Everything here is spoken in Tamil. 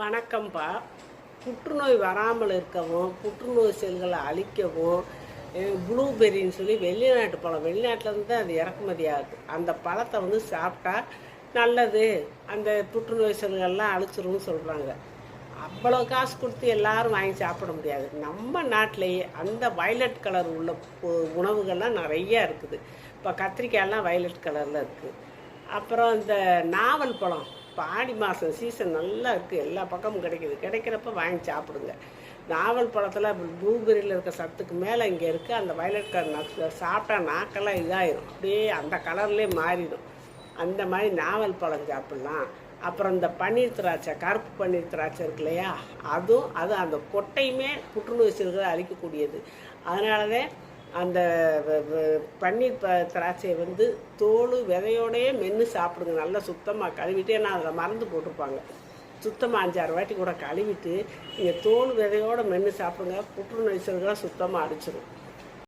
வணக்கம்ப்பா புற்றுநோய் வராமல் இருக்கவும் புற்றுநோய் செல்களை அழிக்கவும் ப்ளூபெரின்னு சொல்லி வெளிநாட்டு பழம். வெளிநாட்டிலேருந்து அது இறக்குமதி ஆகுது. அந்த பழத்தை வந்து சாப்பிட்டா நல்லது. அந்த புற்றுநோய் செல்கள்லாம் அழிச்சிரும்னு சொல்கிறாங்க அவ்வளோ காசு கொடுத்து எல்லாரும் வாங்கி சாப்பிட முடியாது. நம்ம நாட்டிலேயே அந்த வயலட் கலர் உள்ள உணவுகள்லாம் நிறையா இருக்குது. இப்போ கத்திரிக்காயெல்லாம் வயலட் கலரில் இருக்குது அப்புறம் இந்த நாவல் பழம். இப்போ ஆடி மாதம் சீசன் நல்லா இருக்குது எல்லா பக்கமும் கிடைக்குது. கிடைக்கிறப்ப வாங்கி சாப்பிடுங்க. நாவல் பழத்தில் ப்ளூபெரியில் இருக்க சத்துக்கு மேலே இங்கே இருக்குது அந்த வயலட் கலர் நட்ஸ் சாப்பிட்டா நாக்கெல்லாம் இதாயிரும். அப்படியே அந்த கலர்லேயே மாறிடும். அந்த மாதிரி நாவல் பழம் சாப்பிட்லாம். அப்புறம் இந்த பன்னீர் திராட்சை கருப்பு பன்னீர் திராட்சை இருக்கு இல்லையா? அதுவும் அது அந்த கொட்டையுமே புற்றுநோய் செல்களை அழிக்கக்கூடியது. அதனால தான் அந்த பன்னீர் ப திராட்சையை வந்து தோல் விதையோடையே மென்று சாப்பிடுங்க. நல்லா சுத்தமாக கழுவிட்டு ஏன்னா அதில் மருந்து போட்டிருப்பாங்க. சுத்தமாக அஞ்சாறு வாட்டி கூட கழுவிட்டு நீங்கள் தோல் விதையோட மென்று சாப்பிடுங்க. புற்றுநோய் செல்களை சுத்தமாக அடிச்சிடும்